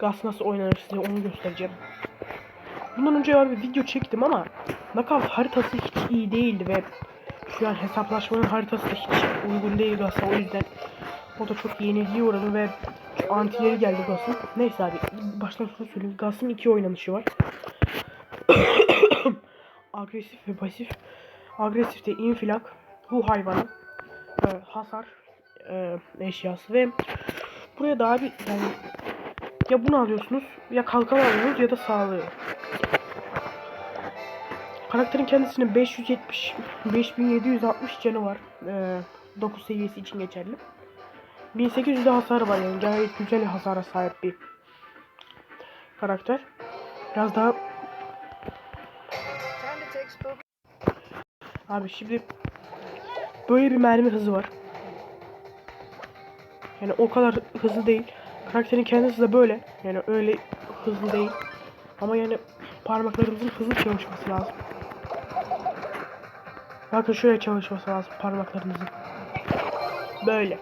Gas nasıl oynanır size onu göstereceğim. Bundan önce abi video çektim ama Knockout haritası hiç iyi değildi ve şu an hesaplaşmanın haritası da hiç uygun değil Gas'a o yüzden o da çok yenilgiye uğradı ve antileri geldi Gas'ın. Neyse abi baştan şunu söyleyeyim. Gas'ın iki oynanışı var. Agresif ve pasif. Agresifte infilak, ruh hayvanı, e, hasar e, eşyası ve buraya da abi yani ya bunu alıyorsunuz ya kalkan alıyorsunuz ya da sağlığı. Karakterin kendisinin 570 5760 canı var. Ee, 9 seviyesi için geçerli. 1800 de hasarı var yani gayet güzel hasara sahip bir karakter. Biraz daha abi şimdi böyle bir mermi hızı var. Yani o kadar hızlı değil. Karakterin kendisi de böyle. Yani öyle hızlı değil. Ama yani parmaklarımızın hızlı çalışması lazım. Bakın şöyle çalışması lazım parmaklarımızın. Böyle.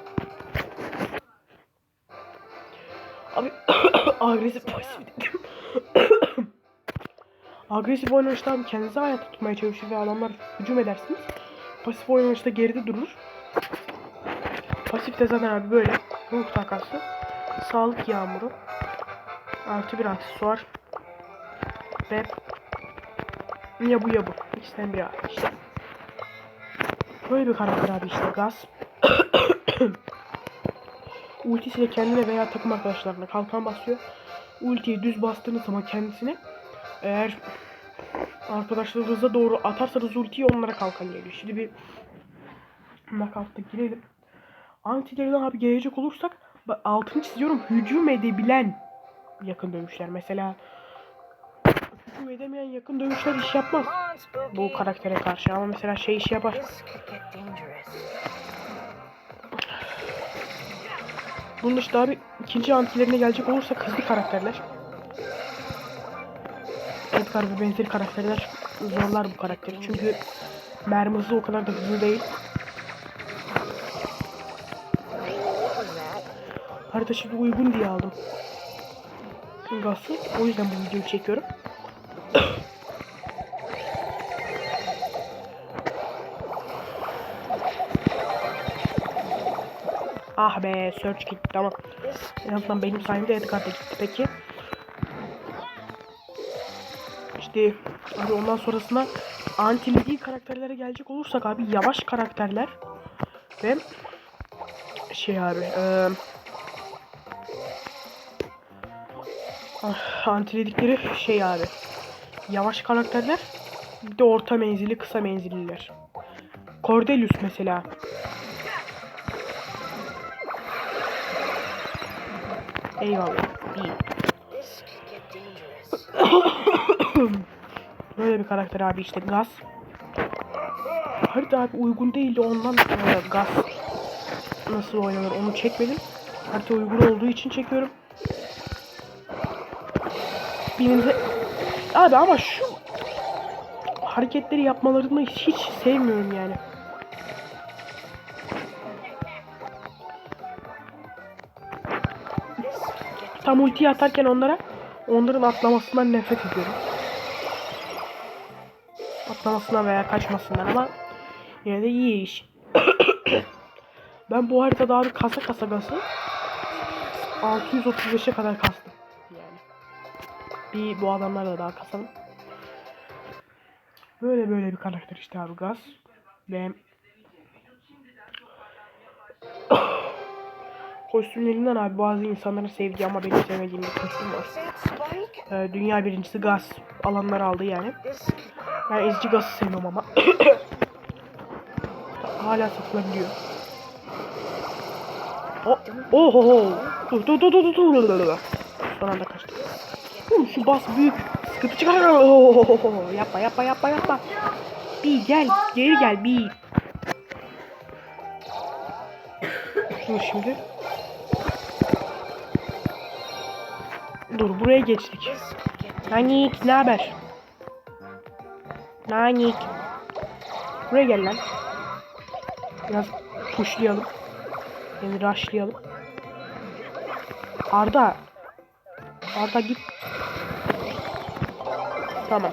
Abi agresif pasif dedim. agresif oynayışta abi kendinizi hayatta tutmaya çalışır ve adamlar hücum edersiniz. Pasif oynayışta geride durur. Pasif de zaten abi böyle. Ruh takası. Sağlık yağmuru. Artı bir aksesuar. Ve ya bu ya bu. İkisinden biri abi işte. Böyle bir karakter abi işte gaz. Ultisiyle kendine veya takım arkadaşlarına kalkan basıyor. Ultiyi düz bastığınız zaman kendisine eğer arkadaşlarınıza doğru atarsanız ultiyi onlara kalkan geliyor. Şimdi bir knockout'ta girelim. Antilerden abi gelecek olursak altını çiziyorum hücum edebilen yakın dövüşler. Mesela hücum edemeyen yakın dövüşler iş yapmaz bu karaktere karşı ama mesela şey iş yapar. Bunun dışında abi ikinci antilerine gelecek olursak hızlı karakterler. Edgar ve benzeri karakterler zorlar bu karakteri çünkü mermi hızı o kadar da hızlı değil. Harita şimdi uygun diye aldım. Gaz'ı. O yüzden bu videoyu çekiyorum. ah be search gitti tamam. En azından benim sayemde Edgar da gitti peki. İşte abi ondan sonrasında anti karakterlere gelecek olursak abi yavaş karakterler ve şey abi eee antiledikleri şey abi yavaş karakterler bir de orta menzilli kısa menzilliler. Cordelius mesela. Eyvallah. İyi. Böyle bir karakter abi işte gaz. Harita abi uygun değildi ondan sonra gaz nasıl oynanır onu çekmedim. Harita uygun olduğu için çekiyorum. Birinize... Abi ama şu hareketleri yapmalarını hiç sevmiyorum yani. Tam ultiyi atarken onlara onların atlamasından nefret ediyorum. Atlamasından veya kaçmasından ama yine de iyi iş. ben bu haritada abi kasa kasa gası 635'e kadar kastım. Bir bu adamlarla daha kasalım. Böyle böyle bir karakter işte abi gaz. Ve kostümlerinden abi bazı insanların sevdiği ama benim sevmediğim bir kostüm var. Ee, dünya birincisi gaz alanlar aldı yani. Ben ezici gazı sevmiyorum ama. Hala satılabiliyor. Oh, oh, oh, oh. Dur, dur, dur, dur, dur, dur, dur. Son anda kaçtı. Oğlum şu bas büyük sıkıntı çıkar. Oh, oh, oh, oh. Yapma, yapma, yapma, yapma. Bir gel, geri gel, bir. Dur şimdi. Dur, buraya geçtik. Nanik, ne haber? Nanik. Buraya gel lan. Biraz pushlayalım. Yani rushlayalım. Arda. Arda git. Tamam.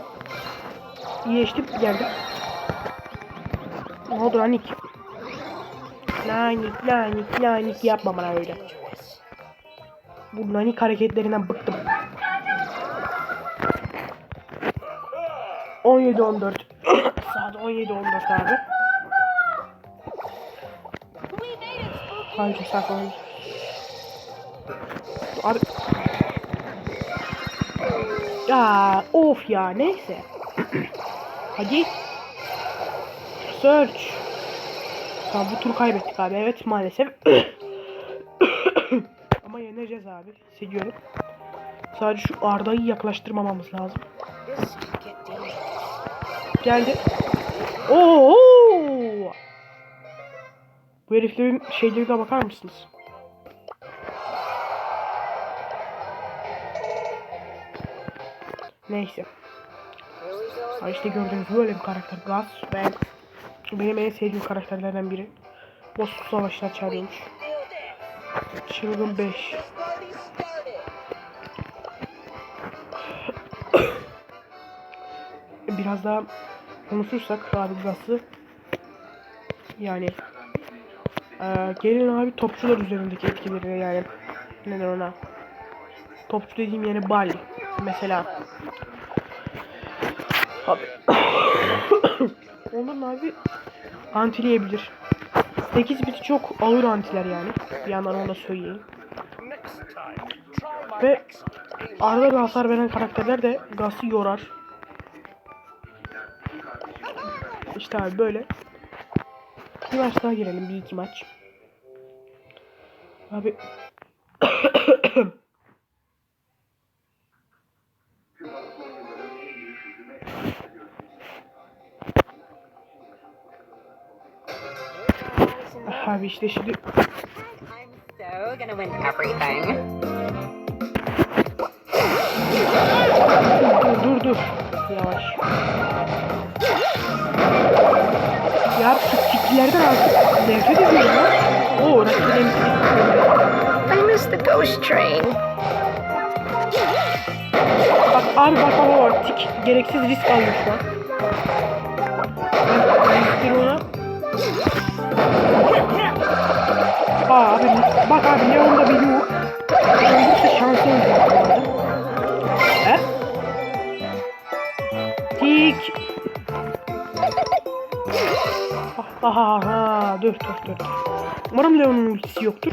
İyileştim geldim. Ne oldu Lanik? Lanik, lanik, lanik yapma bana öyle. Bu nanik hareketlerinden bıktım. 17-14. Saat 17-14 abi. Hayır saklanın. Abi. Ya of ya neyse. Hadi. Search. Tamam bu tur kaybettik abi evet maalesef. Ama yeneceğiz abi. Hissediyorum. Sadece şu Arda'yı yaklaştırmamamız lazım. Geldi. Oo! Bu heriflerin şeylerine bakar mısınız? Neyse. Ha işte gördüğünüz böyle bir karakter. Gus ve benim en sevdiğim karakterlerden biri. Boss savaşına çağırıyormuş. Çılgın 5. Biraz daha konuşursak abi Gus'ı yani eee gelin abi topçular üzerindeki etkileri yani neden ona topçu dediğim yani Bali mesela abi Onların abi antileyebilir 8 biti çok ağır antiler yani bir yandan onu da söyleyeyim ve arada bir hasar veren karakterler de Gus'ı yorar İşte abi böyle. Bir maç daha girelim. Bir iki maç. Abi. abi işte şimdi dur dur dur. Yavaş. Ya şu tiklerden artık nefret ediyorum ya. Oo rakibim I missed the ghost train. Bak abi bak bak bak tik gereksiz risk alıyor şu an. Ben, ona. Aa abi bak abi Leon'da bir yok. Öldürse şansı olacak bu arada. He? Tik. Ha ha ha dur dur dur. dur. Umarım Leon'un ultisi yoktur.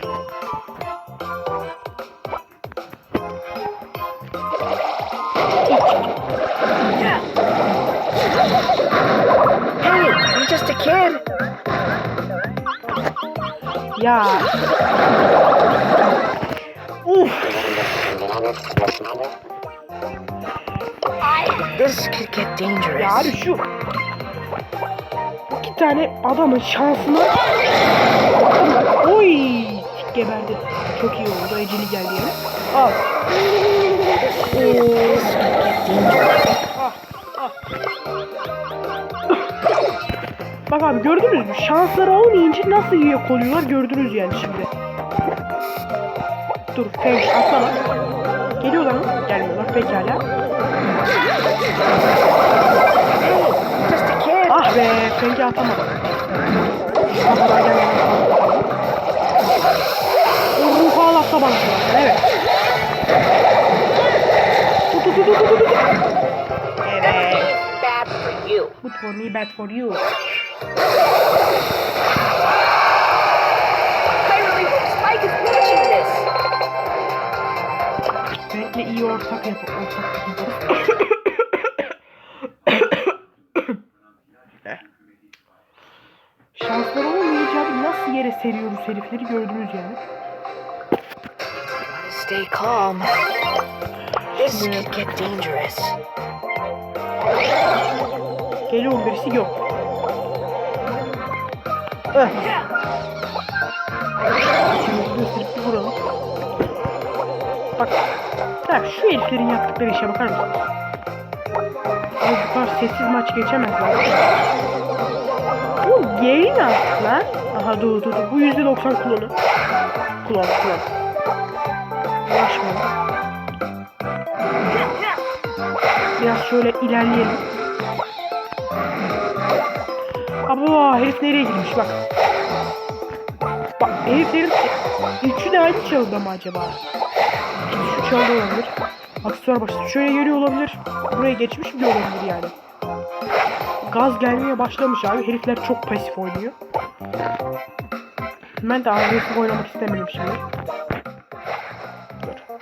Ya. Uf. This could get Ya dangerous. abi şu iki tane adamın şansına oy geberdi. Çok iyi oldu. Eceli geldi yani. Al. Oo. Ah, ah. Bak abi gördünüz mü? Şansları olmayınca nasıl yok oluyorlar gördünüz yani şimdi. Dur, Fenk atlama. Geliyorlar mı? Gelmiyorlar. Pekala. Ah be, Fenk'i atamadım. Kafadan gelmeden kaldı. O ruhu ağlattı bana evet. Tut tut tut tut tut tut. For me, bad for you. I really hope Spike is watching this. Fenk'le iyi ortak yap ortaklık yaparız. Eh. Şansları olmayınca abi nasıl yere seriyoruz herifleri gördünüz yani. Stay calm. This could get dangerous. Geliyor birisi yok. Eh. Şimdi bir vuralım. Bak. Şu heriflerin yaptıkları işe bakar mısınız? Abi bu kadar sessiz maç geçemezler. Bu geri ne yaptı lan? Aha dur dur dur. Bu %90 klonu. Klon klon. Uğraşmayalım. şöyle ilerleyelim. Abo herif nereye girmiş bak. Bak heriflerin üçü de aynı çalıda mı acaba? Şu çalıda olabilir. Aksesuar başlığı şöyle geliyor olabilir. Buraya geçmiş bile olabilir yani. Gaz gelmeye başlamış abi. Herifler çok pasif oynuyor. Ben de agresif oynamak istemiyorum şimdi. Dur.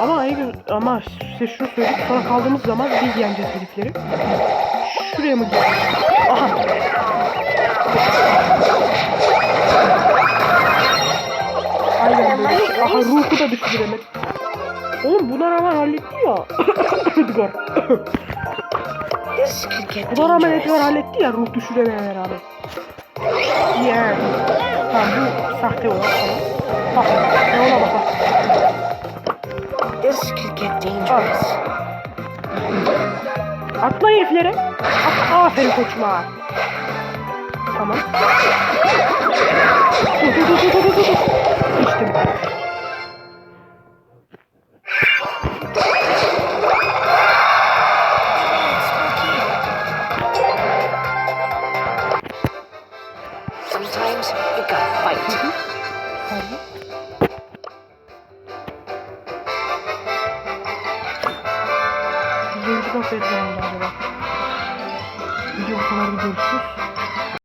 Ama ama size şunu söyleyeyim. Sonra kaldığımız zaman biz yeneceğiz herifleri. Şuraya mı gidiyoruz? Aha. Aynen böyle. Aha ruhu da düştü demek. Oğlum buna rağmen halletti ya. Edgar. Buna rağmen Edgar halletti ya ruh düşüremeye rağmen. Yani. Tamam bu sahte olan falan. Bak ne ona bak bak. This could get dangerous. Atla heriflere. At, aferin koçuma. Tamam. Dur dur dur dur dur dur. İşte bu.